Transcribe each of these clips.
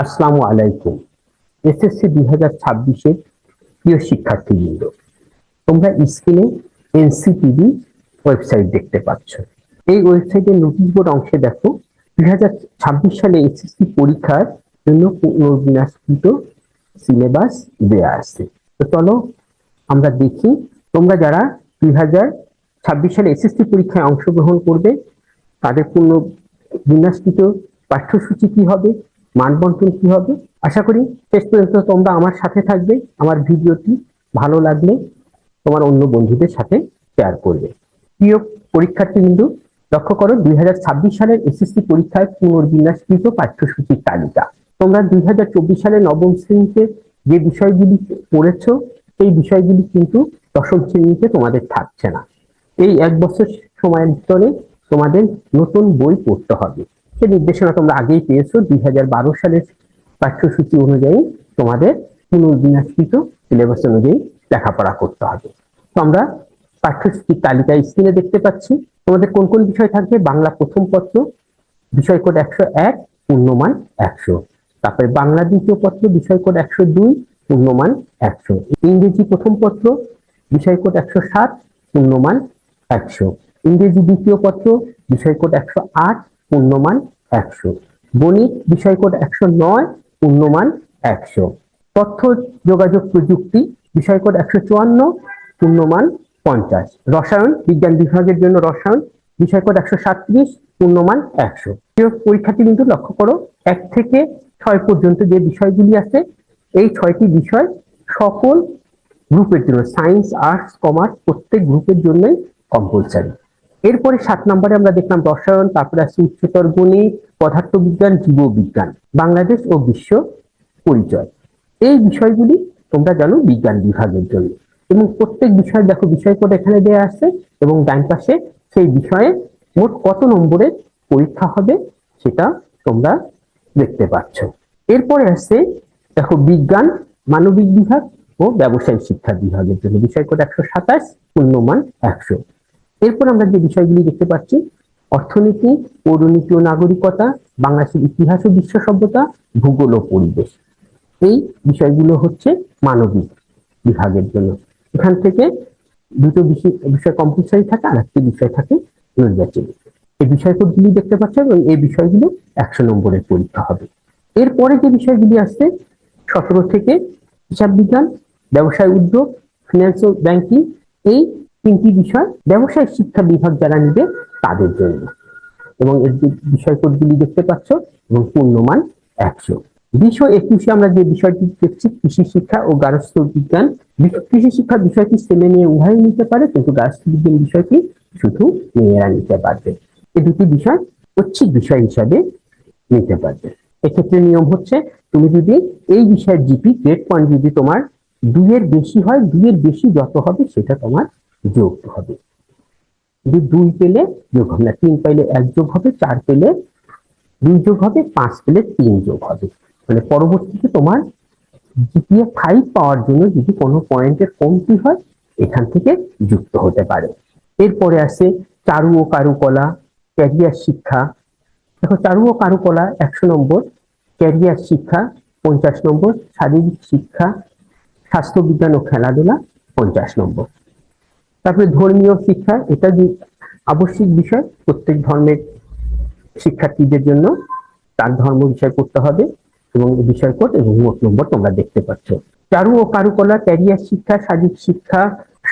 আসসালামু আলাইকুম। এসএসসি দুই হাজার ছাব্বিশের প্রিয় শিক্ষার্থীবৃন্দ, তোমরা স্ক্রিনে এনসিটিভি ওয়েবসাইট দেখতে পাচ্ছ। এই ওয়েবসাইটের নোটিশ বোর্ড অংশে দেখো, দুই হাজার ছাব্বিশ সালে এসএসসি পরীক্ষার জন্য পুনর্বিন্যাসকৃত সিলেবাস দেয়া আছে। তো চলো আমরা দেখি, তোমরা যারা দুই হাজার ছাব্বিশ সালে এসএসসি পরীক্ষায় অংশগ্রহণ করবে, তাদের পূর্ণ বিন্যাসকৃত পাঠ্যসূচি কি হবে? মানবন্টন কি হবে? আশা করি শেষ পর্যন্ত তোমরা আমার সাথে থাকবে, আমার ভিডিওটি ভালো লাগলে তোমার অন্য বন্ধুদের সাথে শেয়ার করবে। প্রিয় পরীক্ষার্থী বিন্দু লক্ষ্য করো দুই সালের এসএসসি পরীক্ষায় পুনর্বিন্যাসকৃত পাঠ্যসূচির তালিকা। তোমরা দুই সালে নবম শ্রেণীতে যে বিষয়গুলি পড়েছ, সেই বিষয়গুলি কিন্তু দশম শ্রেণীতে তোমাদের থাকছে না। এই এক বছর সময়ের ভিতরে তোমাদের নতুন বই পড়তে হবে। সে নির্দেশনা তোমরা আগেই পেয়েছ, দুই সালের পাঠ্যসূচি অনুযায়ী তোমাদের পুনর্বিন্যাসকৃত সিলেবাস অনুযায়ী লেখাপড়া করতে হবে। তো আমরা পাঠ্যসূচির তালিকা স্ক্রিনে দেখতে পাচ্ছি, তোমাদের কোন কোন বিষয় থাকবে? বাংলা প্রথম পত্র, বিষয় কোড একশো এক, পূর্ণমান একশো। তারপরে বাংলা দ্বিতীয় পত্র, বিষয় কোড একশো দুই, পূর্ণমান একশো। ইংরেজি প্রথম পত্র, বিষয় কোড একশো সাত, পূর্ণমান একশো। ইংরেজি দ্বিতীয় পত্র, বিষয় কোড একশো আট পূর্ণমান একশো। গণিত বিষয় কোড একশো নয়, পূর্ণমান একশো। তথ্য যোগাযোগ প্রযুক্তি বিষয় কোড একশো চুয়ান্ন, পূর্ণমান পঞ্চাশ। রসায়ন বিজ্ঞান বিভাগের জন্য রসায়ন বিষয় কোড একশো সাতত্রিশ, পূর্ণমান একশো। পরীক্ষাটি কিন্তু লক্ষ্য করো, এক থেকে ছয় পর্যন্ত যে বিষয়গুলি আছে, এই ছয়টি বিষয় সকল গ্রুপের জন্য, সায়েন্স, আর্টস, কমার্স, প্রত্যেক গ্রুপের জন্যই কম্পালসারি এরপরে সাত নম্বরে আমরা দেখলাম রসায়ন, তারপরে আছে উচ্চতর গণিত, পদার্থবিজ্ঞান, জীববিজ্ঞান, বাংলাদেশ ও বিশ্ব পরিচয়। এই বিষয়গুলি তোমরা জানো বিজ্ঞান বিভাগের জন্য। এবং প্রত্যেক বিষয়, দেখো, বিষয় কোড এখানে দেওয়া আছে এবং ডান পাশে সেই বিষয়ে মোট কত নম্বরের পরীক্ষা হবে সেটা তোমরা দেখতে পাচ্ছ। এরপরে আছে, দেখো, বিজ্ঞান, মানবিক বিভাগ ও ব্যবসায়িক শিক্ষা বিভাগের জন্য। বিষয় কোড একশো সাতাশ, পূর্ণমান একশো। এরপর আমরা যে বিষয়গুলি দেখতে পাচ্ছি, অর্থনীতি, পৌরনীতি ও নাগরিকতা, বাংলাদেশের ইতিহাস ও বিশ্ব সভ্যতা, ভূগোল ও পরিবেশ। এই বিষয়গুলো হচ্ছে মানবিক বিভাগের জন্য। এখান থেকে দুটো বিষয় কম্পালসারি থাকে আর একটি বিষয় থাকে নির্বাচনী। এই বিষয়গুলি দেখতে পাচ্ছ এবং এই বিষয়গুলো একশো নম্বরের পরীক্ষা হবে। এরপরে যে বিষয়গুলি আসছে, সতেরো থেকে হিসাব বিজ্ঞান, ব্যবসায় উদ্যোগ ফিনান্সিয়াল ব্যাংকিং এই তিনটি বিষয় ব্যবসায়িক শিক্ষা বিভাগ যারা নিবে তাদের জন্য। এবং এর বিষয় কোডগুলি দেখতে পাচ্ছ, এবং পূর্ণমান একশো। দুইশো একুশে আমরা যে বিষয়টি দেখছি, কৃষি শিক্ষা ও গার্হস্থ্য বিজ্ঞান। কৃষি শিক্ষা বিষয়টি ছেলে মেয়ে উভয় নিতে পারে, কিন্তু গার্হস্থ্য বিজ্ঞান বিষয়টি শুধু মেয়েরা নিতে পারবে। এই দুটি বিষয় ঐচ্ছিক বিষয় হিসাবে নিতে পারবে। এক্ষেত্রে নিয়ম হচ্ছে, তুমি যদি এই বিষয়ের জিপি গ্রেড পয়েন্ট যদি তোমার দুইয়ের বেশি হয়, দুইয়ের বেশি যত হবে সেটা তোমার যোগ হবে। যদি দুই পেলে যোগ হবে, না, তিন পেলে এক যোগ হবে, চার পেলে দুই যোগ হবে, পাঁচ পেলে তিন যোগ হবে। মানে পরবর্তীতে তোমার জিপিএ ফাইভ পাওয়ার জন্য যদি কোনো পয়েন্টের কমতি হয়, এখান থেকে যুক্ত হতে পারে। এরপরে আছে চারু ও কারুকলা, ক্যারিয়ার শিক্ষা। দেখো, চারু ও কারুকলা একশো নম্বর, ক্যারিয়ার শিক্ষা পঞ্চাশ নম্বর, শারীরিক শিক্ষা স্বাস্থ্যবিজ্ঞান ও খেলাধুলা পঞ্চাশ নম্বর। তারপরে ধর্মীয় শিক্ষা, এটা যে আবশ্যিক বিষয়, প্রত্যেক ধর্মের শিক্ষার্থীদের জন্য তার ধর্ম বিষয় করতে হবে এবং বিষয় কোড এবং মোট নম্বর তোমরা দেখতে পাচ্ছ। চারু ও কারুকলা, ক্যারিয়ার শিক্ষা শারীরিক শিক্ষা,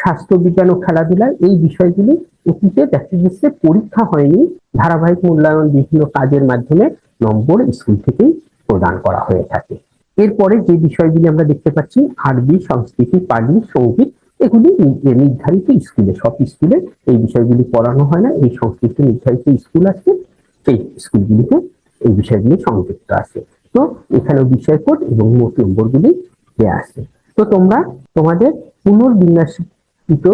স্বাস্থ্য বিজ্ঞান ও খেলাধুলা, এই বিষয়গুলি অতীতে দেখা গেছে পরীক্ষা হয়নি। ধারাবাহিক মূল্যায়ন বিভিন্ন কাজের মাধ্যমে নম্বর স্কুল থেকেই প্রদান করা হয়ে থাকে। এরপরে যে বিষয়গুলি আমরা দেখতে পাচ্ছি, আরবি, সংস্কৃতি, পালি, সংগীত এগুলি নির্ধারিত স্কুলে, সব স্কুলে এই বিষয়গুলি পড়ানো হয় না, এই সংশ্লিষ্ট নির্ধারিত স্কুল আছে, সেই স্কুলগুলিতে এই বিষয়গুলি সংযুক্ত আছে। তো এখানেও বিষয় কোড এবং মোট নম্বরগুলি দেওয়া আছে। তো তোমরা তোমাদের পুনর্বিন্যাসিত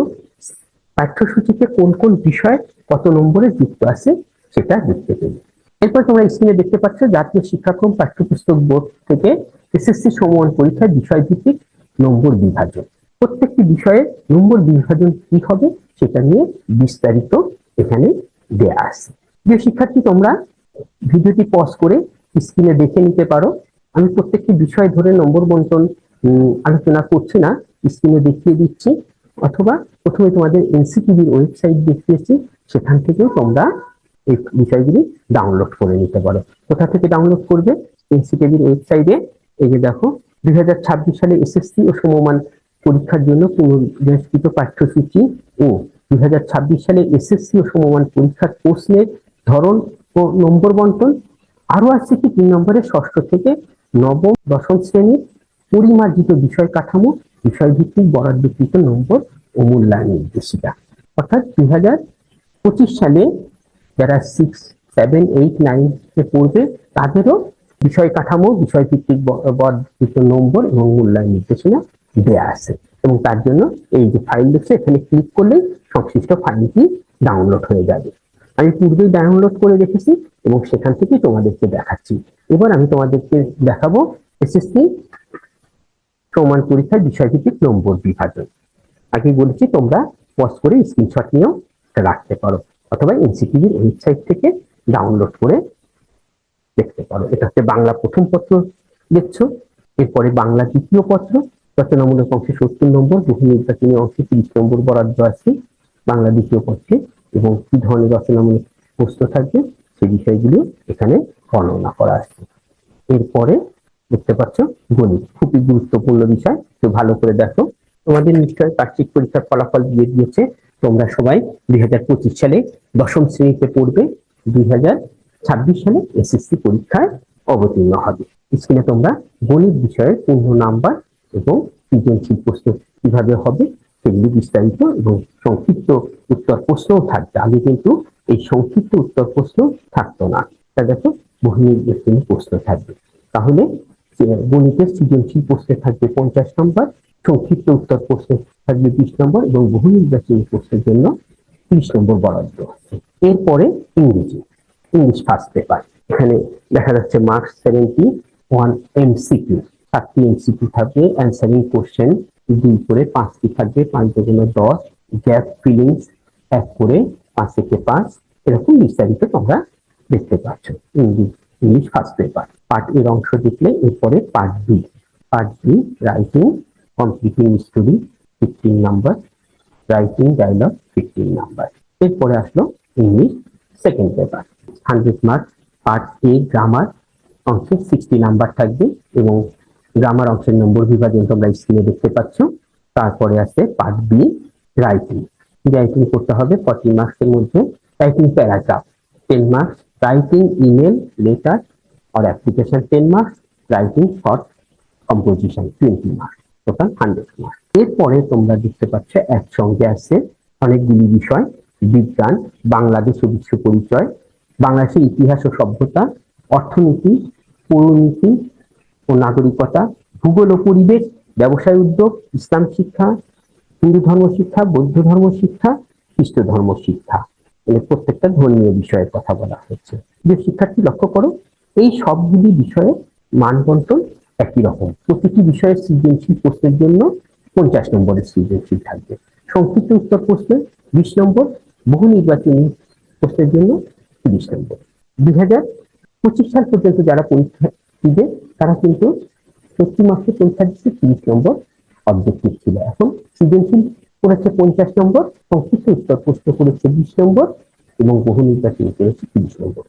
পাঠ্যসূচিতে কোন কোন বিষয় কত নম্বরে যুক্ত আছে সেটা দেখতে পেলে। এরপর তোমরা স্ক্রিনে দেখতে পাচ্ছ জাতীয় শিক্ষাক্রম পাঠ্যপুস্তক বোর্ড থেকে এসএসসি সমমান পরীক্ষায় বিষয় ভিত্তিক নম্বর বিভাজন। প্রত্যেকটি বিষয়ে নম্বর বিভাজন কি হবে সেটা নিয়ে বিস্তারিত এখানে দেয়া আছে। যে শিক্ষার্থী, তোমরা ভিডিওটি পজ করে স্ক্রিনে দেখে নিতে পারো। আমি প্রত্যেকটি বিষয় ধরে নম্বর বন্টন আলোচনা করছি না স্ক্রিনে দেখিয়ে দিচ্ছি। অথবা প্রথমে তোমাদের এনসিটিভির ওয়েবসাইট দেখিয়েছি, সেখান থেকেও তোমরা এই বিষয়গুলি ডাউনলোড করে নিতে পারো। কোথা থেকে ডাউনলোড করবে? এনসিটিভির ওয়েবসাইটে এই যে দেখো, দুই হাজার ছাব্বিশ সালে এসএসসি ও সমমান পরীক্ষার জন্য পুনর্বিন্যস্ত পাঠ্যসূচি ও দুই হাজার ছাব্বিশ সালে এসএসসি ও সমমান পরীক্ষার প্রশ্নের ধরন ও নম্বর বন্টন। আরও আছে কি? তিন নম্বরে ষষ্ঠ থেকে নবম, দশম শ্রেণির পরিমার্জিত বিষয় কাঠামো, বিষয়ভিত্তিক বরাদ্দকৃত নম্বর ও মূল্যায়ন নির্দেশিকা। অর্থাৎ দুই হাজার পঁচিশ সালে যারা সিক্স সেভেন এইট নাইন পড়বে, তাদেরও বিষয় কাঠামো, বিষয়ভিত্তিক বরাদ্দকৃত নম্বর এবং মূল্যায়ন নির্দেশনা দেয়া আছে। এবং তার জন্য এই যে ফাইল দেখছে, এখানে ক্লিক করলেই সংশ্লিষ্ট ফাইলটি ডাউনলোড হয়ে যাবে। আমি পূর্বেই ডাউনলোড করে রেখেছি এবং সেখান থেকে তোমাদেরকে দেখাচ্ছি। এবার আমি তোমাদেরকে দেখাবো এসএসসি প্রমাণ পরীক্ষার বিষয়ভিত্তিক নম্বর বিভাজন। আগে বলেছি, তোমরা পজ করে স্ক্রিনশট নিয়েও রাখতে পারো অথবা এনসিটিভির ওয়েবসাইট থেকে ডাউনলোড করে দেখতে পারো। এটা হচ্ছে বাংলা প্রথম পত্র দেখছ। এরপরে বাংলা দ্বিতীয় পত্র। রচনামূলক অংশে সত্তর নম্বর, বহু নির্বাচনী অংশে তিরিশ নম্বর বরাদ্দ আছে বাংলা দ্বিতীয় পত্রে এবং কি ধরনের রচনামূলক প্রশ্ন থাকবে সেই বিষয়গুলো এখানে বর্ণনা করা আছে। এরপরে দেখতে পাচ্ছ গণিত। খুবই গুরুত্বপূর্ণ বিষয়। তো ভালো করে দেখো। তোমাদের নিশ্চয় বার্ষিক পরীক্ষার ফলাফল দিয়ে দিয়েছে। তোমরা সবাই দুই হাজার পঁচিশ সালে দশম শ্রেণীতে পড়বে। দুই হাজার ছাব্বিশ সালে এসএসসি পরীক্ষায় অবতীর্ণ হবে। স্ক্রিনে তোমরা গণিত বিষয়ের পূর্ণ নাম্বার এবং সৃজনশীল প্রশ্ন কীভাবে হবে সেগুলি বিস্তারিত এবং সংক্ষিপ্ত উত্তর প্রশ্নও থাকবে। আগে কিন্তু এই সংক্ষিপ্ত উত্তর প্রশ্ন থাকতো না। তা দেখো বহু নির্বাচনী প্রশ্ন থাকবে। তাহলে গণিতের সৃজনশীল প্রশ্নে থাকবে পঞ্চাশ নম্বর, সংক্ষিপ্ত উত্তর প্রশ্নে থাকবে বিশ নম্বর এবং বহু নির্বাচনী প্রশ্নের জন্য ত্রিশ নম্বর বরাদ্দ এরপরে ইংরেজি, ইংলিশ ফার্স্ট পেপার এখানে দেখা যাচ্ছে মার্কস সেভেন্টি ওয়ান এমসিকিউ সাতটি এমসিকিউ থাকবে অ্যান্সারিং কোশ্চেন দুই করে পাঁচটি থাকবে, পাঁচ দুগুণ দশ গ্যাপ ফিলিংস এক করে পাঁচ থেকে পাঁচ, এরকম বিস্তারিত তোমরা দেখতে পাচ্ছ। English English first paper part এর অংশ দেখলে এরপরে part B part B writing completing story fifteen number writing dialogue fifteen number এরপরে আসলো English second paper hundred marks part A grammar অংশে সিক্সটি নাম্বার থাকবে এবং গ্রামার অংশের নম্বর বিভাজন তোমরা স্ক্রিনে দেখতে পাচ্ছ। তারপরে আছে পার্ট বি রাইটিং রাইটিং করতে হবে ফর্টি মার্কসের মধ্যে। Writing paragraph ten marks writing email letter or application 10 marks, writing short composition 20 marks, total 100 marks এরপরে তোমরা দেখতে পাচ্ছ একসঙ্গে আছে অনেকগুলি বিষয়। বিজ্ঞান বাংলাদেশ ও বিশ্ব পরিচয় বাংলাদেশের ইতিহাস ও সভ্যতা অর্থনীতি পৌরনীতি ও নাগরিকতা, ভূগোল ও পরিবেশ, ব্যবসায় উদ্যোগ, ইসলাম শিক্ষা, হিন্দু ধর্ম শিক্ষা, বৌদ্ধ ধর্ম শিক্ষা, খ্রিস্ট ধর্ম শিক্ষা। এর প্রত্যেকটা ধর্মীয় বিষয়ে কথা বলা হচ্ছে। যে শিক্ষার্থী, লক্ষ্য করো, এই সবগুলি বিষয়ে মান বন্টন একই রকম। প্রতিটি বিষয়ের সৃজনশীল প্রশ্নের জন্য পঞ্চাশ নম্বরের সৃজনশীল থাকবে। সংক্ষিপ্ত উত্তর প্রশ্নে বিশ নম্বর, বহু নির্বাচনী প্রশ্নের জন্য তিরিশ নম্বর। দুই হাজার পঁচিশ সাল পর্যন্ত যারা পরীক্ষা দিবে তারা কিন্তু প্রতি মাসে পরীক্ষা দিচ্ছে তিরিশ নম্বর অবজেক্টিভ ছিল। এখন সৃজনশীল করেছে পঞ্চাশ নম্বর সংক্ষিপ্ত উত্তর প্রশ্ন করেছে বিশ নম্বর এবং বহু নির্বাচনী করেছে তিরিশ নম্বর।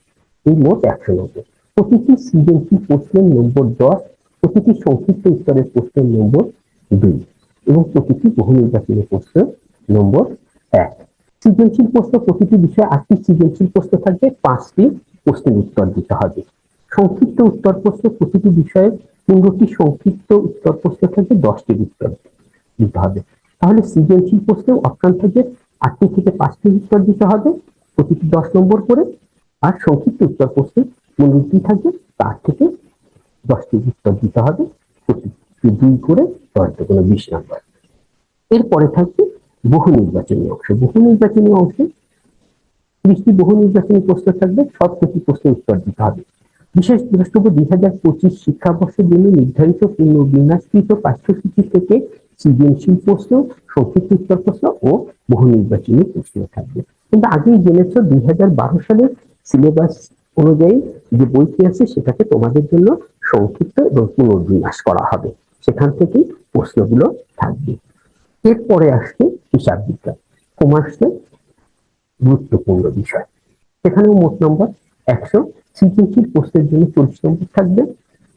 এই মোট একশো নম্বর। প্রতিটি সৃজনশীল প্রশ্নের নম্বর দশ, প্রতিটি সংক্ষিপ্ত উত্তরের প্রশ্নের নম্বর দুই এবং প্রতিটি বহু নির্বাচনী প্রশ্নের নম্বর এক। সৃজনশীল প্রশ্ন প্রতিটি বিষয়ে আটটি সৃজনশীল প্রশ্ন থাকবে, পাঁচটি প্রশ্নের উত্তর দিতে হবে। সংক্ষিপ্ত উত্তর প্রশ্ন প্রতিটি বিষয়ে পনেরোটি সংক্ষিপ্ত উত্তর প্রশ্ন থাকবে দশটির উত্তর দিতে হবে। তাহলে সৃজনশীল প্রশ্নে অপশন থাকবে আটটি থেকে পাঁচটি উত্তর দিতে হবে, প্রতিটি দশ নম্বর করে। আর সংক্ষিপ্ত উত্তর প্রশ্নে পনেরোটি থাকবে, তার থেকে দশটি উত্তর দিতে হবে, প্রতিটি দুই করে দশ কোনো বিশ নম্বর। এরপরে থাকবে বহু নির্বাচনী অংশ। বহু নির্বাচনী অংশে ত্রিশটি বহু নির্বাচনী প্রশ্ন থাকবে সব প্রতি প্রশ্নের উত্তর দিতে হবে। বিশেষ দ্রষ্টব্য দুই হাজার পঁচিশ শিক্ষাবর্ষের জন্য নির্ধারিত পূর্ণ বিন্যাসকৃত পাঠ্যসূচি থেকে সৃজনশীল প্রশ্ন সংক্ষিপ্ত উত্তর প্রশ্ন ও বহু নির্বাচনী প্রশ্ন থাকবে। কিন্তু আগেই জেনেছ দুই হাজার বারো সালে সিলেবাস অনুযায়ী যে বইটি আছে সেটাকে তোমাদের জন্য সংক্ষিপ্ত এবং পুনর্বিন্যাস করা হবে। সেখান থেকেই প্রশ্নগুলো থাকবে। এরপরে আসবে হিসাব বিজ্ঞান। কমার্সের গুরুত্বপূর্ণ বিষয়। সেখানেও মোট নম্বর একশো সৃজনশীল প্রশ্নের জন্য চল্লিশ নম্বর থাকবে।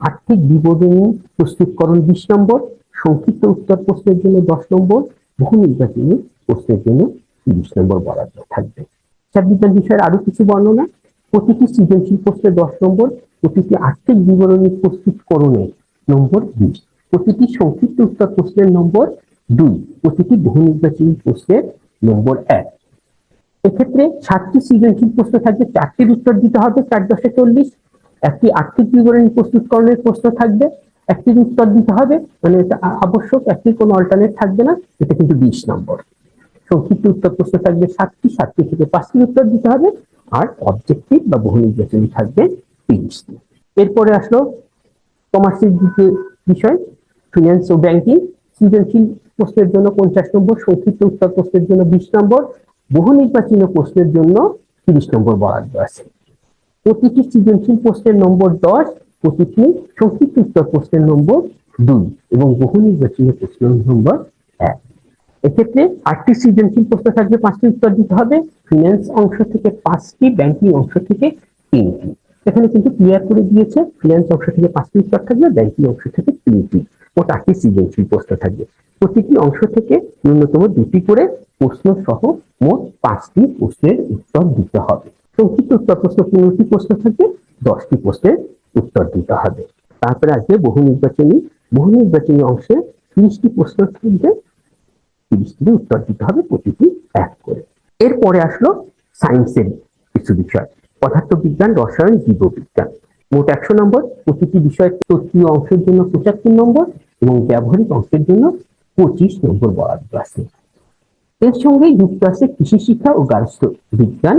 আর্থিক বিবরণী প্রস্তুতকরণ বিশ নম্বর, সংক্ষিপ্ত উত্তর প্রশ্নের জন্য দশ নম্বর, বহু নির্বাচনী প্রশ্নের জন্য তিরিশ নম্বর বরাদ্দ থাকবে। হিসাব বিজ্ঞান বিষয়ের আরও কিছু বর্ণনা? প্রতিটি সৃজনশীল প্রশ্নে দশ নম্বর, প্রতিটি আর্থিক বিবরণী প্রস্তুতকরণে নম্বর বিশ। প্রতিটি সংক্ষিপ্ত উত্তর প্রশ্নের নম্বর দুই। প্রতিটি বহু নির্বাচনী প্রশ্নের নম্বর এক। এক্ষেত্রে সাতটি সৃজনশীল প্রশ্ন থাকবে, চারটির উত্তর দিতে হবে, চার দশে চল্লিশ। একটি আর্থিক বিবরণী প্রস্তুতকরণের প্রশ্ন থাকবে, একটির উত্তর দিতে হবে মানে এটা আবশ্যক, একটি কোনো অল্টারনেট থাকবে না, এটা কিন্তু বিশ নম্বর। সংক্ষিপ্ত উত্তর প্রশ্ন থাকবে সাতটি সাতটি থেকে পাঁচটির উত্তর দিতে হবে, আর অবজেক্টিভ বা বহু নির্বাচনী থাকবে তিরিশটি। এরপরে আসলো কমার্সের দ্বিতীয় বিষয় ফিনান্স ও ব্যাংকিং সৃজনশীল প্রশ্নের জন্য পঞ্চাশ নম্বর, সংক্ষিপ্ত উত্তর প্রশ্নের জন্য বিশ নম্বর। বহু নির্বাচনী প্রশ্নের জন্য তিরিশ নম্বর বরাদ্দ আছে। প্রতিটি সৃজনশীল প্রশ্নের নম্বর দশ, প্রতিটি সংক্ষিপ্ত উত্তর প্রশ্নের নম্বর দুই এবং বহু নির্বাচনী প্রশ্নের নম্বর এক। এক্ষেত্রে আটটি সৃজনশীল প্রশ্ন থাকবে পাঁচটি উত্তর দিতে হবে। ফিনান্স অংশ থেকে পাঁচটি, ব্যাংকিং অংশ থেকে তিনটি। এখানে কিন্তু ক্লিয়ার করে দিয়েছে, ফিনান্স অংশ থেকে পাঁচটি উত্তর থাকবে ব্যাংকিং অংশ থেকে তিনটি। আটটি সৃজনশীল প্রশ্ন থাকবে প্রতিটি অংশ থেকে ন্যূনতম দুটি করে প্রশ্ন সহ মোট পাঁচটি প্রশ্নের উত্তর দিতে হবে। সংক্ষিপ্ত উত্তর প্রশ্ন পনেরোটি প্রশ্ন থাকবে, দশটি প্রশ্নের উত্তর দিতে হবে। তারপরে আসবে বহু নির্বাচনী। বহু নির্বাচনী অংশে ত্রিশটি প্রশ্ন থাকবে তিরিশটি উত্তর দিতে হবে প্রতিটি এক করে। এরপরে আসলো সায়েন্সের কিছু বিষয়। পদার্থবিজ্ঞান, রসায়ন, জীববিজ্ঞান। মোট একশো নম্বর। প্রতিটি বিষয় তত্ত্বীয় অংশের জন্য পঁচাত্তর নম্বর। এবং ব্যবহারিক অংশের জন্য পঁচিশ নম্বর বরাদ্দ আছে। এর সঙ্গে যুক্ত আছে কৃষি শিক্ষা ও গার্হস্থ্য বিজ্ঞান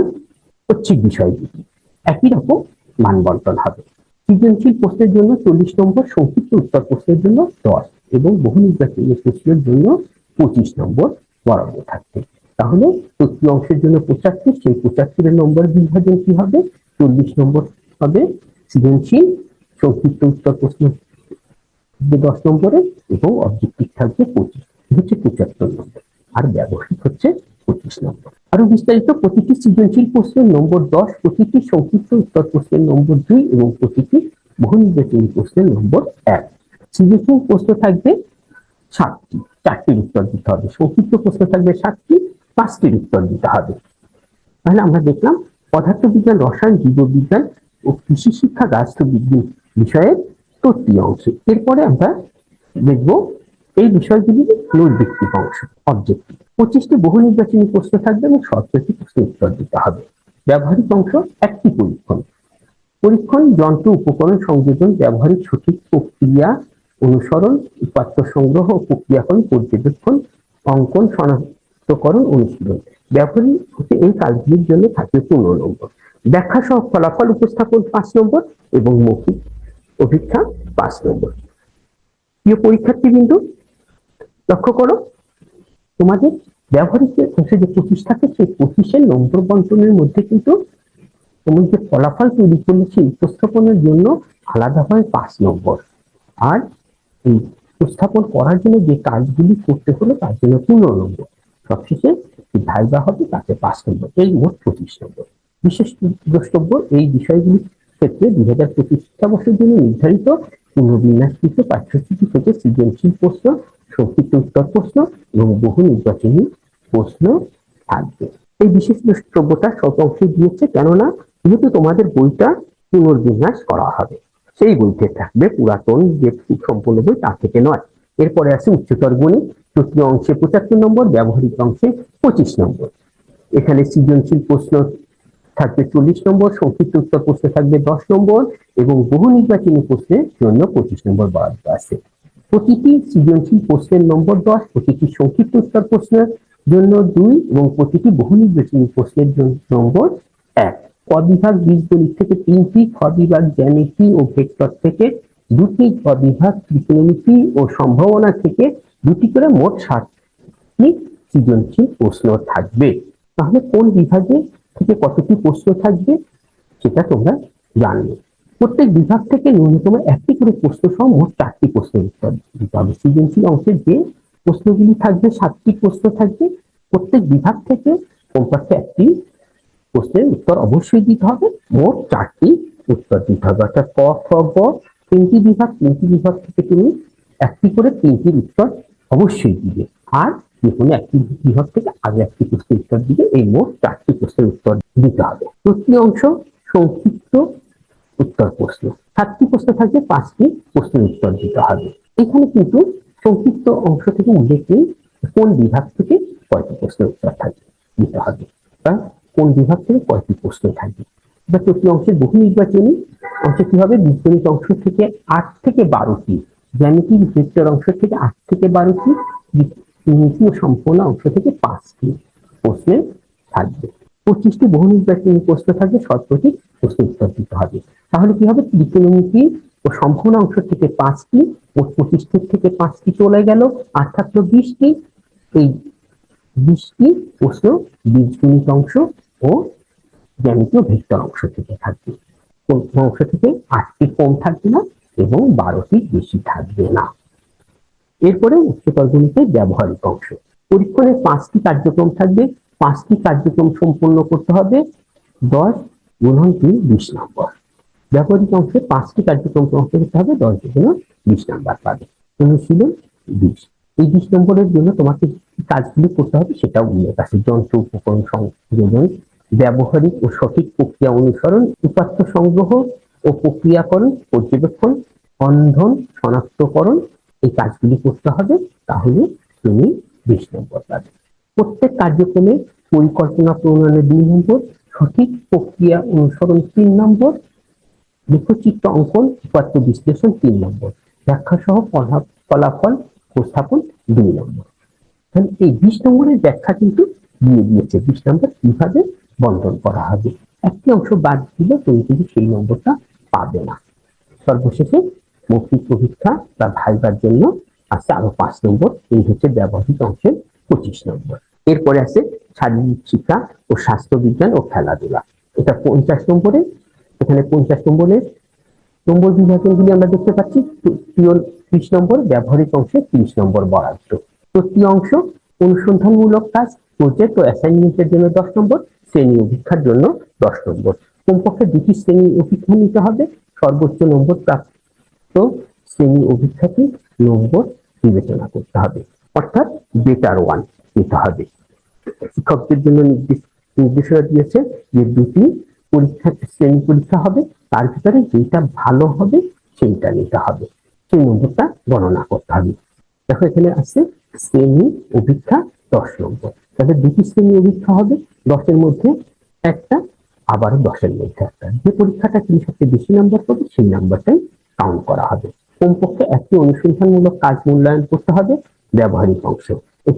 ঐচ্ছিক বিষয়গুলি একই রকম মান বন্টন হবে। সৃজনশীল প্রশ্নের জন্য চল্লিশ নম্বর, সংক্ষিপ্ত উত্তর প্রশ্নের জন্য দশ এবং বহু নির্বাচনী প্রশ্নের জন্য পঁচিশ নম্বর বরাদ্দ থাকবে। তাহলে তৃতীয় অংশের জন্য পঁচাত্তর, সেই পঁচাত্তরের নম্বর বিভাজন কি হবে? চল্লিশ নম্বর হবে সৃজনশীল, সংক্ষিপ্ত উত্তর প্রশ্ন থাকবে দশ নম্বরে এবং অবজেক্টিভ থাকবে পঁচিশ। হচ্ছে পঁচাত্তর নম্বর। আর ব্যবহারিক হচ্ছে পঁচিশ নম্বর। আরও বিস্তারিত, প্রতিটি সৃজনশীল প্রশ্নের নম্বর দশ, প্রতিটি সংক্ষিপ্ত উত্তর প্রশ্নের নম্বর দুই এবং প্রতিটি বহু নির্বাচনী প্রশ্নের নম্বর এক। সৃজনশীল প্রশ্ন থাকবে সাতটি, চারটির উত্তর দিতে হবে। সংক্ষিপ্ত প্রশ্ন থাকবে সাতটি, পাঁচটির উত্তর দিতে হবে। তাহলে আমরা দেখলাম পদার্থবিজ্ঞান, রসায়ন, জীববিজ্ঞান ও কৃষি শিক্ষা রাষ্ট্র বিজ্ঞান বিষয়ের এরপরে আমরা দেখব এই বিষয়গুলির নৈর্দিক অংশ অবজেক্টিভ পঁচিশটি বহু নির্বাচনী প্রশ্ন থাকবে এবং প্রশ্নের উত্তর দিতে হবে। ব্যবহারিক অংশ, একটি পরীক্ষণ। পরীক্ষণ যন্ত্র, উপকরণ সংযোজন, ব্যবহারিক সঠিক প্রক্রিয়া অনুসরণ, উপাত্ত সংগ্রহ প্রক্রিয়াকরণ, পর্যবেক্ষণ, অঙ্কন, শনাক্তকরণ, অনুশীলন। ব্যবহারিক এই কাজগুলির জন্য থাকবে পনেরো নম্বর। ব্যাখ্যা সহ ফলাফল উপস্থাপন পাঁচ নম্বর এবং মৌখিক অভিক্ষা পাঁচ নম্বর। প্রিয় পরীক্ষার্থী বিন্দু, লক্ষ্য করো, তোমাদের ব্যবহারিক অংশে যে পঁচিশ থাকে, সেই পঁচিশের নম্বর বন্টনের মধ্যে কিন্তু তুমি যে ফলাফল তৈরি সেই উপস্থাপনের জন্য আলাদাভাবে পাঁচ নম্বর। আর এই উপস্থাপন করার জন্য যে কাজগুলি করতে হলো, তার জন্য পনেরো নম্বর। সবশেষে ভাইবা হবে, তাতে পাঁচ নম্বর। এই মোট পঁচিশ নম্বর। বিশেষ দ্রষ্টব্য এই বিষয়গুলির ক্ষেত্রে দুই হাজার পঁচিশ শিক্ষাবর্ষের জন্য নির্ধারিত পুনর্বিন্যাসকৃত পাঠ্যসূচি থেকে সৃজনশীল প্রশ্ন সংক্ষিপ্ত উত্তর প্রশ্ন এবং বহু নির্বাচনী প্রশ্ন থাকবে। এই বিশেষ দ্রষ্টব্যতা সব অংশে দিয়েছে, কেননা যেহেতু তোমাদের বইটা পুনর্বিন্যাস করা হবে, সেই বইতে থাকবে পুরাতন যে সম্পূর্ণ বই তা থেকে নয়। এরপরে আছে উচ্চতর গণিত, তৃতীয় অংশে পঁচাত্তর নম্বর, ব্যবহারিক অংশে পঁচিশ নম্বর। এখানে সৃজনশীল প্রশ্ন থাকবে চল্লিশ নম্বর, সংক্ষিপ্ত উত্তর প্রশ্ন থাকবে দশ নম্বর এবং বহু নির্বাচনী প্রশ্নের জন্য পঁচিশ নম্বর বরাদ্দ আছে। প্রতিটি সৃজনশীল প্রশ্নের নম্বর দশ, প্রতিটি সংক্ষিপ্ত উত্তর প্রশ্নের জন্য দুই এবং প্রতিটি বহু নির্বাচনী প্রশ্নের জন্য নম্বর এক। ক বিভাগ বীজগণিত থেকে তিনটি, খ বিভাগ জ্যামিতি ও ভেক্টর থেকে দুটি ক বিভাগ ত্রিকোণমিতি ও সম্ভাবনা থেকে দুটি করে মোট সাতটি সৃজনশীল প্রশ্ন থাকবে। তাহলে কোন বিভাগে থেকে কতটি প্রশ্ন থাকবে, সেটা তোমরা জানবে। প্রত্যেক বিভাগ থেকে ন্যূনতম একটি করে প্রশ্ন সহ মোট চারটি প্রশ্নের উত্তর দিতে হবে। সৃজনশীল অংশের যে প্রশ্নগুলি থাকবে, সাতটি প্রশ্ন থাকবে, প্রত্যেক বিভাগ থেকে কমপক্ষে একটি প্রশ্নের উত্তর অবশ্যই দিতে হবে, মোট চারটি উত্তর দিতে হবে। অর্থাৎ ক, খ, গ, তিনটি বিভাগ তিনটি বিভাগ থেকে তুমি একটি করে তিনটির উত্তর অবশ্যই দিবে। আর একটি থেকে একটি প্রশ্নের উত্তর এই মোট চারটি প্রশ্নের উত্তর দিতে হবে। অংশ, সংক্ষিপ্ত উত্তর প্রশ্ন। সাতটি প্রশ্ন থাকবে, পাঁচটি প্রশ্নের উত্তর দিতে হবে। এখানে কিন্তু সংক্ষিপ্ত অংশ থেকে উল্লেখ নেই কোন বিভাগ থেকে কয়টি প্রশ্নের উত্তর থাকবে দিতে হবে। বা কোন বিভাগ থেকে কয়টি প্রশ্ন থাকবে? এবার প্রতি অংশের বহু নির্বাচনী অংশ কি হবে? বীজগণিত অংশ থেকে আট থেকে বারোটি। জ্যামিতি ভেক্টর অংশ থেকে আট থেকে বারোটি। ও সম্পূর্ণ অংশ থেকে পাঁচটি প্রশ্নের থাকবে। পঁচিশটি বহু নির্বাচনী প্রশ্ন থাকবে, সতেরোটি প্রশ্ন উত্তর দিতে হবে। তাহলে কি হবে? ত্রিকোণমিতি ও সম্পূর্ণ অংশ থেকে পাঁচটি ও পঁচিশটি থেকে পাঁচটি চলে গেল আর থাকল বিশটি। এই বিশটি প্রশ্ন বীজগণিত অংশ ও জ্যামিতীয় ভেক্টর অংশ থেকে থাকবে। কোন অংশ থেকে আটটি কম থাকবে না এবং বারোটি বেশি থাকবে না। এরপরে উচ্চতর গণিতের ব্যবহারিক অংশ। পরীক্ষণে পাঁচটি কার্যক্রম থাকবে। পাঁচটি কার্যক্রম সম্পূর্ণ করতে হবে। দশ গুণন তিন, বিশ নম্বর। ব্যবহারিক অংশে পাঁচটি কার্যক্রম সমাপ্ত করতে হবে, দশ গুণ বিশ নাম্বার পাবে। অনুশীলন বিশ। এই বিশ নম্বরের জন্য তোমাকে কাজগুলি করতে হবে সেটা উল্লেখ আছে। যন্ত্র উপকরণ সংযোজন, ব্যবহারিক ও সঠিক প্রক্রিয়া অনুসরণ, উপাত্ত সংগ্রহ ও প্রক্রিয়াকরণ, পর্যবেক্ষণ, বন্ধন, শনাক্তকরণ এই কাজগুলি করতে হবে, তাহলে তুমি বিশ নম্বর পাবে। প্রত্যেক কার্যক্রমে পরিকল্পনা প্রণয়নে দুই নম্বর, সঠিক প্রক্রিয়া অনুসরণ তিন নম্বর, লেখচিত্র অঙ্কন, উপাত্ত বিশ্লেষণ তিন নম্বর ব্যাখ্যা সহ ফলাফল উপস্থাপন দুই নম্বর। তাহলে এই বিশ নম্বরের ব্যাখ্যা কিন্তু দিয়ে দিয়েছে। বিশ নম্বর কীভাবে বন্টন করা হবে? একটি অংশ বাদ দিলে তুমি কিন্তু সেই নম্বরটা পাবে না। সর্বশেষে মৌখিক পরীক্ষা বা ভাইবার জন্য আছে আরও পাঁচ নম্বর। এই হচ্ছে ব্যবহৃত অংশের পঁচিশ নম্বর। এরপরে আছে শারীরিক শিক্ষা ও স্বাস্থ্য বিজ্ঞান ও খেলাধুলা। এটা পঞ্চাশ নম্বরে। এখানে পঞ্চাশ নম্বরের নম্বর বিভাজনগুলি আমরা দেখতে পাচ্ছি। ত্রিশ নম্বর ব্যবহারিক অংশে ত্রিশ নম্বর বরাদ্দ। প্রতি অংশ, অনুসন্ধানমূলক কাজ, প্রজেক্ট ও অ্যাসাইনমেন্টের জন্য দশ নম্বর, শ্রেণি অভিক্ষার জন্য দশ নম্বর। কমপক্ষে দুটি শ্রেণি অভিক্ষা নিতে হবে। সর্বোচ্চ নম্বর প্রাপ্ত শ্রেণি অভিক্ষাকে নম্বর বিবেচনা করতে হবে। অর্থাৎ বেটার ওয়ান নিতে হবে। শিক্ষকদের জন্য নির্দেশ নির্দেশনা দিয়েছে যে দুটি পরীক্ষা, শ্রেণি পরীক্ষা হবে, তার ভিতরে যেটা ভালো হবে সেইটা নিতে হবে। সেই নম্বরটা গণনা করতে হবে। দেখো, এখানে আছে শ্রেণি অভিক্ষা দশ নম্বর। তাহলে দুটি শ্রেণি অভিক্ষা হবে, দশের মধ্যে একটা আবার দশের মধ্যে একটা। যে পরীক্ষাটা তুমি সবচেয়ে বেশি নাম্বার পাবে সেই নাম্বারটাই কাউন্ট করা হবে। কমপক্ষে একটি অনুসন্ধানমূলক কাজ মূল্যায়ন করতে হবে ব্যবহারিক অংশ।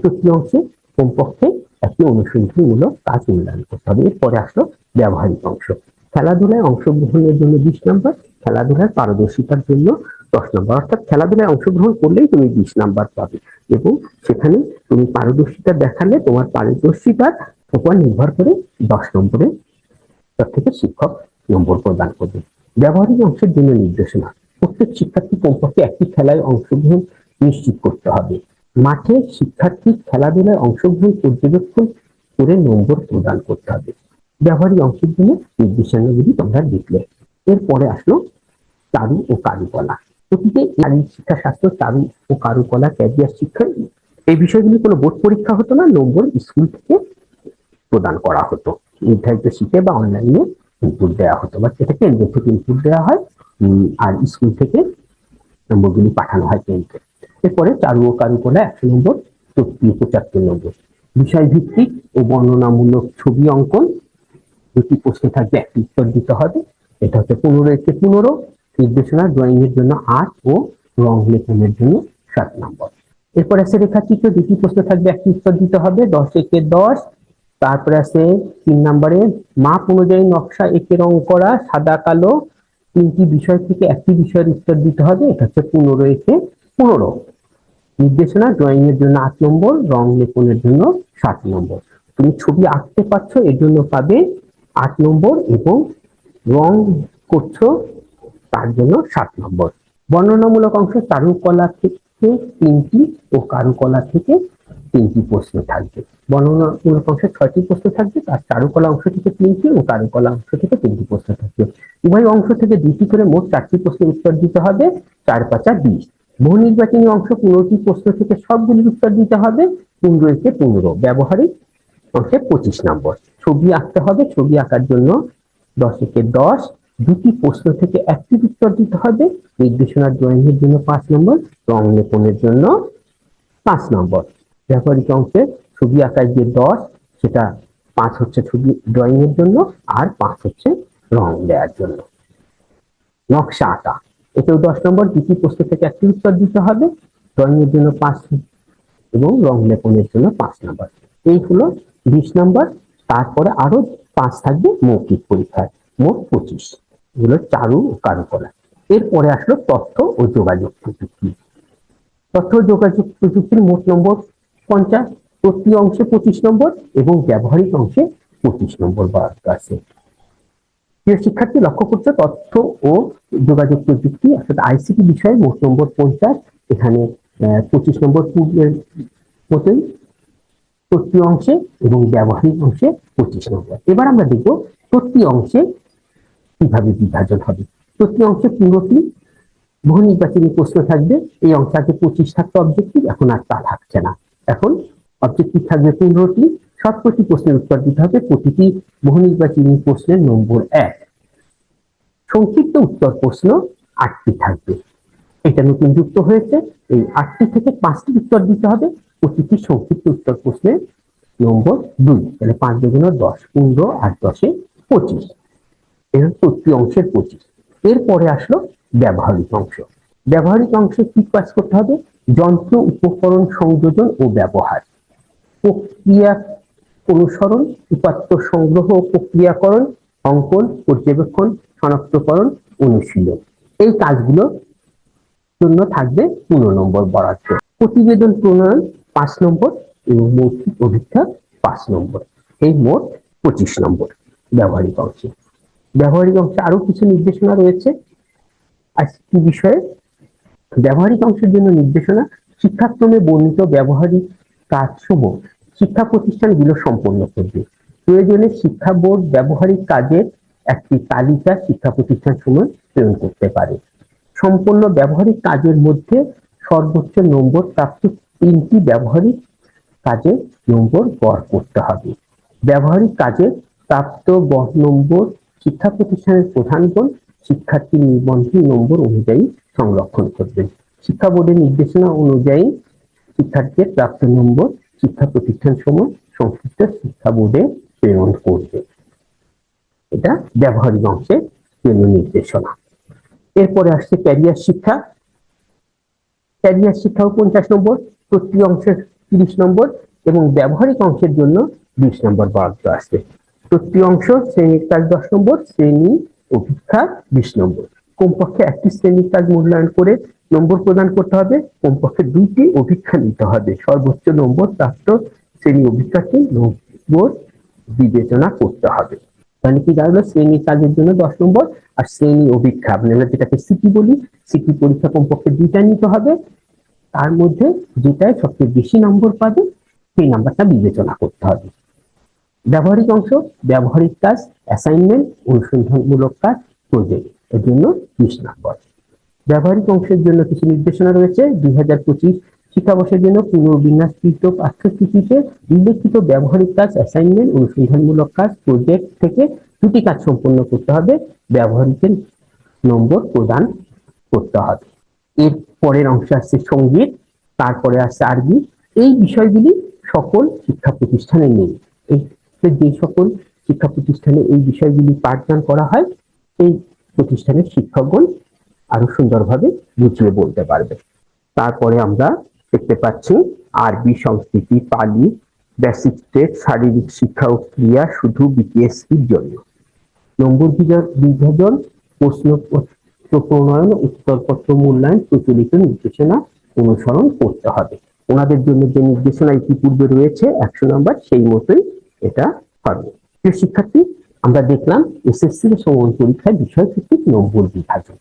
প্রতি অংশে কমপক্ষে একটি অনুসন্ধানমূলক কাজ মূল্যায়ন করতে হবে। এরপরে আসলো ব্যবহারিক অংশ। খেলাধুলায় অংশগ্রহণের জন্য বিশ নাম্বার, খেলাধুলায় পারদর্শিতার জন্য দশ নম্বর। অর্থাৎ খেলাধুলায় অংশগ্রহণ করলেই তুমি বিশ নাম্বার পাবে এবং সেখানে তুমি পারদর্শিতা দেখালে তোমার পারদর্শিতার উপর নির্ভর করে দশ নম্বরে তার থেকে শিক্ষক নম্বর প্রদান করবে। ব্যবহারিক অংশের জন্য নির্দেশনা। প্রত্যেক শিক্ষার্থী কমপক্ষে একটি খেলায় অংশগ্রহণ নিশ্চিত করতে হবে। মাঠে শিক্ষার্থী খেলাধুলায় অংশগ্রহণ পর্যবেক্ষণ করে নম্বর প্রদান করতে হবে। ব্যবহারিক জন্য নির্দেশনাগুলি তোমরা দেখলে। এরপরে আসলো চারু ও কারুকলা। অতীতে নারী শিক্ষা শাস্ত্র, চারু ও কারুকলা, ক্যারিয়ার শিক্ষা, এই বিষয়গুলি কোনো বোর্ড পরীক্ষা হতো না, নম্বর স্কুল থেকে প্রদান করা হতো। নির্ধারিত শিখে বা অনলাইনে ইনপুট দেওয়া হতো বা সেটা কেন্দ্র থেকে ইনপুট দেওয়া হয়। আর স্কুল থেকে নম্বরগুলি পাঠানো হয় কেন্দ্রে এরপরে চারু ও কারুকলা একশো নম্বর সত্তর পঁচাত্তর নম্বর। বিষয় ভিত্তিক ও বর্ণনামূলক ছবি অঙ্কন, দুটি প্রশ্নে থাকবে একটি উত্তর দিতে হবে। এটা হচ্ছে পনেরো একে পনেরো নির্দেশনা ড্রয়িং এর জন্য আট ও রং লেখনের জন্য সাত নম্বর। এরপর আছে রেখাচিত্র, দুটি প্রশ্ন থাকবে একটি উত্তর দিতে হবে, দশ একে দশ। তারপরে আছে তিন নম্বরে, মাপ অনুযায়ী নকশা একে রং করা, সাদা কালো তিনটি বিষয় থেকে একটি বিষয়ের উত্তর দিতে হবে, এটা হচ্ছে পনেরো একে পনেরো। নির্দেশনা ড্রয়িং এর জন্য আট নম্বর, রং লেপনের জন্য সাত নম্বর। তুমি ছবি আঁকতে পারছ, এর জন্য পাবে আট নম্বর এবং রং করছ, তার জন্য সাত নম্বর। বর্ণনামূলক অংশ চারুকলা থেকে তিনটি ও কারুকলা থেকে তিনটি প্রশ্ন থাকবে। বর্ণনামূলক অংশে ছয়টি প্রশ্ন থাকবে, আর চারুকলা অংশ থেকে তিনটি ও কারুকলা অংশ থেকে তিনটি প্রশ্ন থাকবে। উভয় অংশ থেকে দুটি করে মোট চারটি প্রশ্নের উত্তর দিতে হবে, চার পাঁচা বিশ। বহু নির্বাচনী অংশ পনেরোটি প্রশ্ন থেকে সবগুলির উত্তর দিতে হবে, পনেরো একে পনেরো। ব্যবহারিক অংশে পঁচিশ নম্বর। ছবি আঁকতে হবে, ছবি আঁকার জন্য দশ একে দশ। দুটি প্রশ্ন থেকে একটি উত্তর দিতে হবে, নির্দেশনার ড্রয়িং এর জন্য পাঁচ নম্বর, রং লেপনের জন্য পাঁচ নম্বর। ব্যবহারিক অংশে ছবি আঁকায় যে দশ সেটা পাঁচ হচ্ছে ছবি ড্রয়িং এর জন্য আর পাঁচ হচ্ছে রং দেওয়ার জন্য। নকশা আঁকা। এতেও দশ নম্বর দুটি প্রশ্ন থেকে একটি উত্তর দিতে হবে? ড্রয়িং এর জন্য পাঁচ এবং রং লেপনের জন্য পাঁচ নম্বর। এই হলো বিশ নম্বর, তারপরে আরও পাঁচ থাকবে মৌখিক পরীক্ষায়। মোট পঁচিশ। এগুলো চারু ও কারুকলা। এরপরে আসলো তথ্য ও যোগাযোগ প্রযুক্তি। তথ্য ও যোগাযোগ প্রযুক্তির মোট নম্বর পঞ্চাশ, প্রতি অংশে পঁচিশ নম্বর এবং ব্যবহারিক অংশে পঁচিশ নম্বর বরাদ্দ আছে। প্রিয় শিক্ষার্থী, লক্ষ্য করছে, তথ্য ও যোগাযোগ প্রযুক্তি, অর্থাৎ আইসিটি বিষয়ে মোট নম্বর পঞ্চাশ, এখানে পঁচিশ নম্বর পূর্বের মতোই প্রতি অংশে এবং ব্যবহারিক অংশে পঁচিশ নম্বর। এবার আমরা দেখব প্রতি অংশে কীভাবে বিভাজন হবে। প্রতি অংশে পনেরোটি বহু নির্বাচনী প্রশ্ন থাকবে, এই অংশে আগে পঁচিশ থাকতো অবজেক্টিভ এখন আর তা থাকছে না। এখন অবজেক্টিভ থাকবে পনেরোটি সব প্রতি প্রশ্নের উত্তর দিতে হবে। প্রতিটি বহু নির্বাচনী প্রশ্নের নম্বর এক। সংক্ষিপ্ত উত্তর প্রশ্ন আটটি থাকবে। এটা নতুন যুক্ত হয়েছে। এই আটটি থেকে পাঁচটি উত্তর দিতে হবে। প্রতিটি সংক্ষিপ্ত উত্তর প্রশ্নের নম্বর দুই। তাহলে পাঁচ দুগুণ দশ, পনেরো আর দশে পঁচিশ। এর প্রতি অংশের পঁচিশ। এরপরে আসলো ব্যবহারিক অংশ। ব্যবহারিক অংশে কি কাজ করতে হবে? যন্ত্র উপকরণ সংযোজন ও ব্যবহার। প্রক্রিয়া অনুসরণ, উপাত্ত সংগ্রহ ও প্রক্রিয়াকরণ, অঙ্কন, পর্যবেক্ষণ, শনাক্তকরণ অনুশীলন। এই কাজগুলো জন্য থাকবে পনেরো নম্বর বরাদ্দ। প্রতিবেদন প্রণয়ন পাঁচ নম্বর এবং মৌখিক অভিজ্ঞতা পাঁচ নম্বর। এই মোট পঁচিশ নম্বর ব্যবহারিক অংশে। ব্যবহারিক অংশে আরও কিছু নির্দেশনা রয়েছে। আজকে বিষয়ে ব্যবহারিক অংশের জন্য নির্দেশনা, শিক্ষাক্রমে বর্ণিত ব্যবহারিক কাজসমূহ, শিক্ষা প্রতিষ্ঠানগুলো সম্পন্ন করবে। প্রয়োজনে শিক্ষা বোর্ড ব্যবহারিক কাজের একটি তালিকা শিক্ষা প্রতিষ্ঠান সময় প্রেরণ করতে পারে। সম্পূর্ণ ব্যবহারিক কাজের মধ্যে সর্বোচ্চ নম্বর প্রাপ্ত তিনটি ব্যবহারিক কাজে নম্বর গড় করতে হবে। ব্যবহারিক কাজে প্রাপ্ত গড় নম্বর শিক্ষা প্রতিষ্ঠানের প্রধানগণ শিক্ষার্থী নিবন্ধন নম্বর অনুযায়ী সংরক্ষণ করবেন শিক্ষা বোর্ডের নির্দেশনা অনুযায়ী শিক্ষার্থীর প্রাপ্ত নম্বর, শিক্ষা প্রতিষ্ঠান সময়, সংশ্লিষ্ট শিক্ষা বোর্ডে প্রেরণ করবে। এটা ব্যবহারিক অংশের জন্য নির্দেশনা। এরপরে আসছে ক্যারিয়ার শিক্ষা। ক্যারিয়ার শিক্ষাও পঞ্চাশ নম্বর, প্রতি অংশের তিরিশ নম্বর এবং ব্যবহারিক অংশের জন্য বিশ নম্বর বরাদ্দ আছে প্রতি অংশ শ্রেণির কাজ দশ নম্বর, শ্রেণি অভিক্ষা বিশ নম্বর। কমপক্ষে একটি শ্রেণির কাজ মূল্যায়ন করে নম্বর প্রদান করতে হবে, কমপক্ষে দুইটি অভিক্ষা নিতে হবে। সর্বোচ্চ নম্বর, প্রাপ্ত শ্রেণি অভিক্ষাকে নম্বর বিবেচনা করতে হবে। তাহলে কি দাঁড়াল? শ্রেণি কাজের জন্য দশ নম্বর আর শ্রেণি অভিক্ষা। আমরা যেটাকে সিটি বলি, সিটি পরীক্ষা কমপক্ষে দুইটা নিতে হবে। তার মধ্যে যেটায় সবচেয়ে বেশি নম্বর পাবে, সেই নাম্বারটা বিবেচনা করতে হবে। ব্যবহারিক অংশ, ব্যবহারিক কাজ অ্যাসাইনমেন্ট অনুসন্ধানমূলক কাজ প্রজেক্ট এর জন্য বিশ নম্বর ব্যবহারিক অংশের জন্য কিছু নির্দেশনা রয়েছে। দুই হাজার পঁচিশ শিক্ষাবর্ষের জন্য পুনর্বিন্যাসকৃত পাঠ্যসূচিতে উল্লেখিত ব্যবহারিক কাজ অ্যাসাইনমেন্ট অনুসন্ধানমূলক কাজ প্রজেক্ট থেকে দুটি কাজ সম্পন্ন করতে হবে। ব্যবহারিকের নম্বর প্রদান করতে হবে। এর পরের অংশ আসছে সংগীত, তারপরে আসছে আরবি। এই বিষয়গুলি সকল শিক্ষা প্রতিষ্ঠানে নেই। এই যে সকল শিক্ষা প্রতিষ্ঠানে এই বিষয়গুলি পাঠদান করা হয় এই প্রতিষ্ঠানের শিক্ষকগণ আরও সুন্দরভাবে বুঝিয়ে বলতে পারবে। তারপরে আমরা দেখতে পাচ্ছি আরবি সংস্কৃতি, পালি বেসিক টেস্ট শারীরিক শিক্ষা ও ক্রিয়া শুধু বিপিএসসির জন্য নম্বর বিভাজন প্রশ্নপত্র প্রণয়ন উত্তরপত্র মূল্যায়ন, প্রচলিত নির্দেশনা অনুসরণ করতে হবে। ওনাদের জন্য যে নির্দেশনা ইতিপূর্বে রয়েছে, একশো নম্বর, সেই মতোই এটা হবে। প্রিয় শিক্ষার্থী আমরা দেখলাম এসএসসি সমান পরীক্ষায় বিষয় ভিত্তিক নম্বর বিভাজন।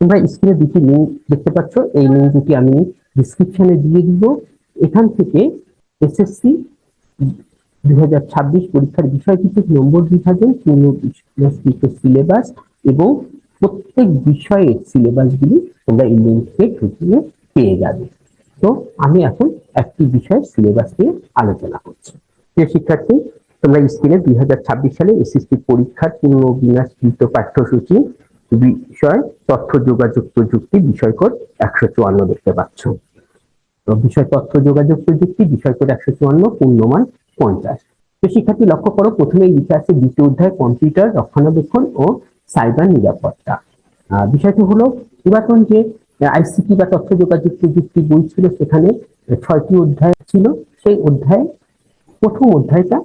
তোমরা স্ক্রিনে দুটি লিঙ্ক দেখতে পাচ্ছ। এই লিঙ্ক দুটি আমি ডিসক্রিপশনে দিয়ে দিব। এখান থেকে এসএসসি দুই হাজার ছাব্বিশ পরীক্ষার বিষয়ভিত্তিক নম্বর বিভাজন পূর্ণ সিলেবাস এবং প্রত্যেক বিষয়ের সিলেবাসগুলি তোমরা এই লিঙ্কে ঢুকিয়ে পেয়ে যাবে। তো আমি এখন একটি বিষয়ের সিলেবাস নিয়ে আলোচনা করছি। শিক্ষার্থী তোমরা স্ক্রিনে দুই হাজার ছাব্বিশ সালে এসএসসি পরীক্ষার পূর্ণ বিন্যাসকৃত পাঠ্যসূচি, বিষয়, তথ্য যোগাযোগ প্রযুক্তি বিষয় কোড একশো চুয়ান্ন দেখতে পাচ্ছ। তো বিষয়, তথ্য যোগাযোগ প্রযুক্তি বিষয় কোড একশো চুয়ান্ন, পূর্ণমান পঞ্চাশ। তো শিক্ষার্থী লক্ষ্য করো প্রথমেই লিখে আছে দ্বিতীয় অধ্যায়, কম্পিউটার রক্ষণাবেক্ষণ ও সাইবার নিরাপত্তা। বিষয়টি হলো পুরাতন যে আইসিটি বা তথ্য যোগাযোগ প্রযুক্তি বই ছিল, সেখানে ছয়টি অধ্যায় ছিল। সেই অধ্যায়, প্রথম অধ্যায়টা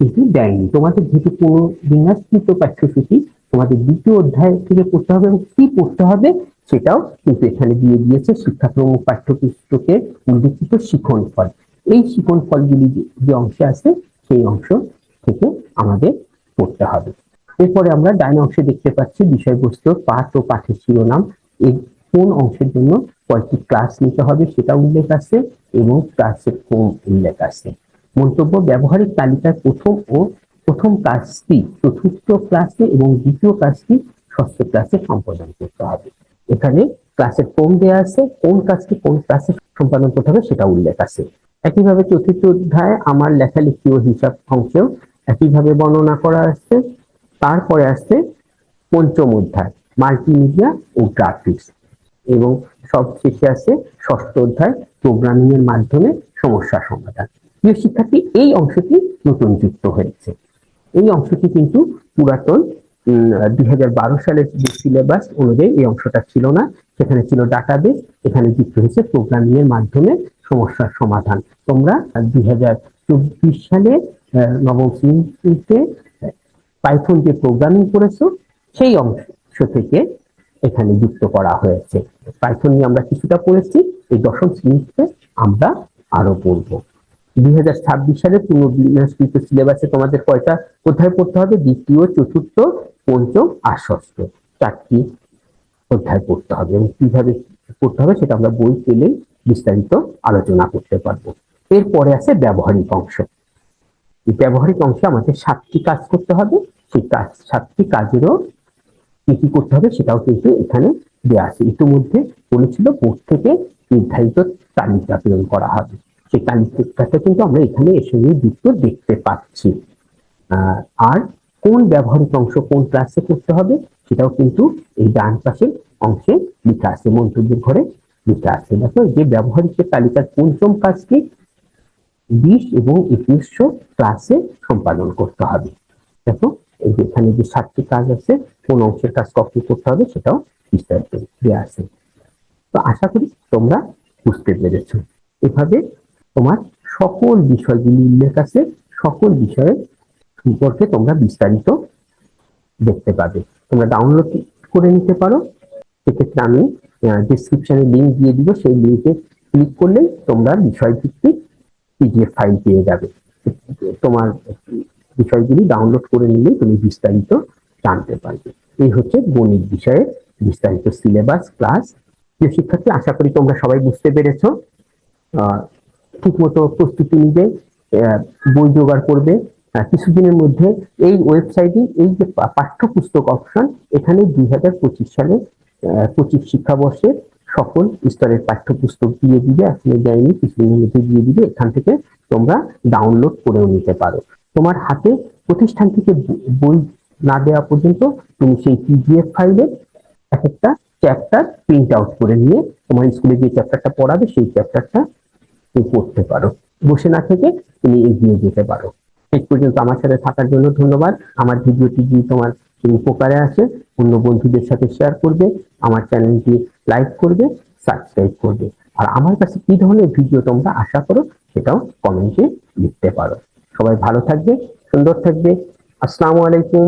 কিন্তু দেয়নি। তোমাদের যেহেতু কোনো বিন্যাসকৃত পাঠ্যসূচি, তোমাদের দ্বিতীয় অধ্যায় থেকে পড়তে হবে এবং কি পড়তে হবে সেটাও কিন্তু এখানে দিয়ে দিয়েছে শিক্ষাক্রম পাঠ্যপুস্তকে উল্লিখিত শিখন ফল। এই শিখন ফলগুলি যে অংশে আছে সেই অংশ থেকে আমাদের পড়তে হবে। এরপরে আমরা ডাইন অংশে দেখতে পাচ্ছি বিষয়বস্তু, পাঠ ও পাঠের শিরোনাম। এই কোন অংশের জন্য কয়েকটি ক্লাস নিতে হবে সেটা উল্লেখ আছে এবং ক্লাসের কোন উল্লেখ আছে। মন্তব্য, ব্যবহারিক তালিকার প্রথম ও প্রথম কাজটি চতুর্থ ক্লাসে এবং দ্বিতীয় কাজটি ষষ্ঠ ক্লাসে সম্পাদন করতে হবে। এখানে ক্লাসের কোন দেয়া আছে, কোন কাজটি কোন ক্লাসে সম্পাদন করতে হবে সেটা উল্লেখ আছে। একইভাবে চতুর্থ অধ্যায় আমার লেখালেখি ও হিসাব অংশেও একইভাবে বর্ণনা করা আছে। তারপরে আসছে পঞ্চম অধ্যায়, মাল্টিমিডিয়া ও গ্রাফিক্স এবং সবশেষে আছে ষষ্ঠ অধ্যায় প্রোগ্রামিং এর মাধ্যমে সমস্যা সমাধান। প্রিয় শিক্ষার্থী এই অংশটি নতুন যুক্ত হয়েছে। এই অংশটি কিন্তু পুরাতন দুই হাজার বারো সালের যে সিলেবাস অনুযায়ী এই অংশটা ছিল না। সেখানে ছিল ডাটা ডাটাবেস এখানে যুক্ত হয়েছে প্রোগ্রামিং এর মাধ্যমে সমস্যার সমাধান। তোমরা দুই হাজার চব্বিশ সালে নবম শ্রেণীতে পাইথন যে প্রোগ্রামিং করেছ, সেই অংশ থেকে এখানে যুক্ত করা হয়েছে। পাইথন নিয়ে আমরা কিছুটা পড়েছি, এই দশম শ্রেণীতে আমরা আরও পড়ব। দুই হাজার ছাব্বিশ সালে পুনর্বিন্যাসকৃত সিলেবাসে তোমাদের কয়টা অধ্যায় পড়তে হবে? দ্বিতীয়, চতুর্থ, পঞ্চম আর ষষ্ঠ চারটি অধ্যায় পড়তে হবে। এবং কীভাবে পড়তে হবে সেটা আমরা বই পেলে বিস্তারিত আলোচনা করতে পারব। এরপরে আছে ব্যবহারিক অংশ। এই ব্যবহারিক অংশে আমাদের সাতটি কাজ করতে হবে। সেই কাজ, সাতটি কাজেরও কি কি করতে হবে সেটাও কিন্তু এখানে দেওয়া আছে। ইতিমধ্যে বলেছিল বোর্ড থেকে নির্ধারিত তালিকা প্রেরণ করা হবে। সেই তালিকাটা কিন্তু আমরা এখানে এসে যুক্ত দেখতে পাচ্ছি। আর কোন ব্যবহারিক অংশ কোন ক্লাসে করতে হবে সেটাও কিন্তু এই ডান পাশের অংশে লেখা আছে মন্তব্যের ঘরে লেখা আছে। দেখো, যে ব্যবহারিক তালিকার পঞ্চম কাজকে বিশ এবং একুশশো ক্লাসে সম্পাদন করতে হবে। দেখো, এই যে এখানে যে সাতটি কাজ আছে, কোন অংশের কাজ কখন করতে হবে সেটাও বিস্তারিত দেওয়া আছে। তো আশা করি তোমরা বুঝতে পেরেছ। এভাবে তোমার সকল বিষয়গুলি উল্লেখ আছে, সকল বিষয়ের সম্পর্কে তোমরা বিস্তারিত দেখতে পাবে। তোমরা ডাউনলোড করে নিতে পারো। সেক্ষেত্রে আমি ডিসক্রিপশনে লিঙ্ক দিয়ে দিব। সেই লিঙ্কে ক্লিক করলেই তোমরা বিষয় ভিত্তিক পিডিএফ ফাইল পেয়ে যাবে। তোমার বিষয়গুলি ডাউনলোড করে নিলেই তুমি বিস্তারিত জানতে পারবে। এই হচ্ছে গণিত বিষয়ে বিস্তারিত সিলেবাস ক্লাস যে শিক্ষার্থী, আশা করি তোমরা সবাই বুঝতে পেরেছ। ঠিক মতো প্রস্তুতি নিবে বই জোগাড় করবে। কিছুদিনের মধ্যে এই ওয়েবসাইটে এই যে পাঠ্যপুস্তক অপশন, এখানে দুই হাজার পঁচিশ সালে পঁচিশ শিক্ষাবর্ষের সকল স্তরের পাঠ্যপুস্তক দিয়ে দিবে। আসলে দেয়নি কিছুদিনের মধ্যে দিয়ে দিবে। এখান থেকে তোমরা ডাউনলোড করেও নিতে পারো। তোমার হাতে প্রতিষ্ঠান থেকে বই না দেওয়া পর্যন্ত তুমি সেই পিডিএফ ফাইলের এক একটা চ্যাপ্টার প্রিন্ট আউট করে নিয়ে তোমার স্কুলে যে চ্যাপ্টারটা পড়াবে, সেই চ্যাপ্টারটা তুমি পড়তে পারো। বসে না থেকে তুমি এগিয়ে যেতে পারো। শেষ পর্যন্ত আমার সাথে থাকার জন্য ধন্যবাদ। আমার ভিডিওটি যদি তোমার উপকারে আসে, অন্য বন্ধুদের সাথে শেয়ার করবে, আমার চ্যানেলটি লাইক করবে সাবস্ক্রাইব করবে। আর আমার কাছে কি ধরনের ভিডিও তোমরা আশা করো, সেটাও কমেন্টে লিখতে পারো। সবাই ভালো থাকবে, সুন্দর থাকবে। আসসালামু আলাইকুম।